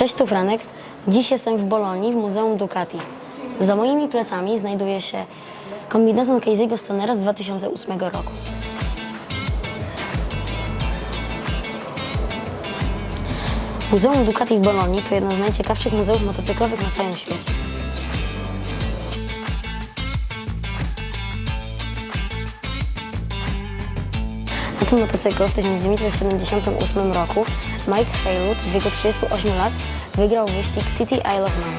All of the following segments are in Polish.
Cześć, tu Franek. Dziś jestem w Bolonii w Muzeum Ducati. Za moimi plecami znajduje się kombinezon Casey'ego Stonera z 2008 roku. Muzeum Ducati w Bolonii to jedno z najciekawszych muzeów motocyklowych na całym świecie. Na tym motocyklu w 1978 roku Mike Haywood w wieku 38 lat wygrał wyścig TT Isle of Man.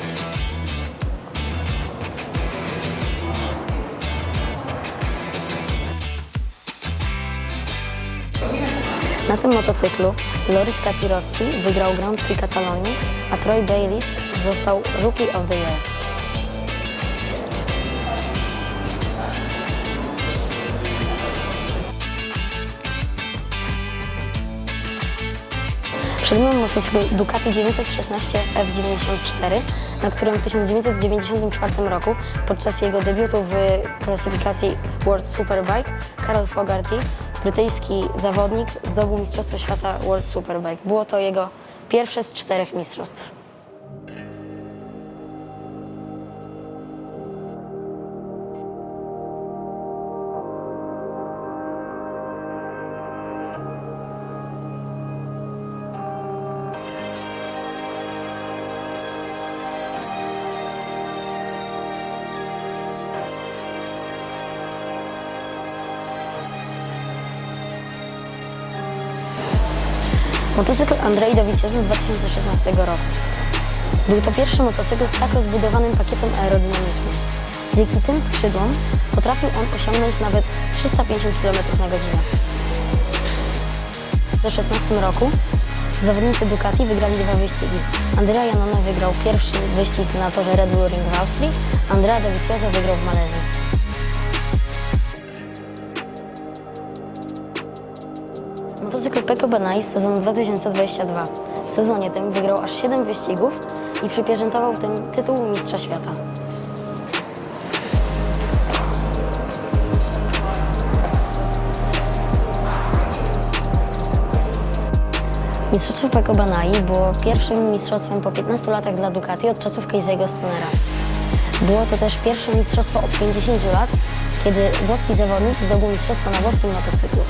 Na tym motocyklu Loris Capirossi wygrał Grand Prix Katalonii, a Troy Bayliss został Rookie of the Year. Mną motocykl Ducati 916 F94, na którym w 1994 roku podczas jego debiutu w klasyfikacji World Superbike Karol Fogarty, brytyjski zawodnik, zdobył Mistrzostwo Świata World Superbike. Było to jego pierwsze z czterech mistrzostw. Motocykl Andrei Dovizioso z 2016 roku. Był to pierwszy motocykl z tak rozbudowanym pakietem aerodynamicznym. Dzięki tym skrzydłom potrafił on osiągnąć nawet 350 km na godzinę. W 2016 roku zawodnicy Ducati wygrali dwa wyścigi. Andrea Janone wygrał pierwszy wyścig na torze Red Bull Ring w Austrii, Andrea Dovizioso wygrał w Malezji. Motocykl Peko Benais z sezonu 2022. W sezonie tym wygrał aż 7 wyścigów i przypieczętował tym tytuł Mistrza Świata. Mistrzostwo Peko Banai było pierwszym mistrzostwem po 15 latach dla Ducati od czasów Casey'ego Stonera. Było to też pierwsze mistrzostwo od 50 lat, kiedy włoski zawodnik zdobył mistrzostwo na włoskim motocyklu.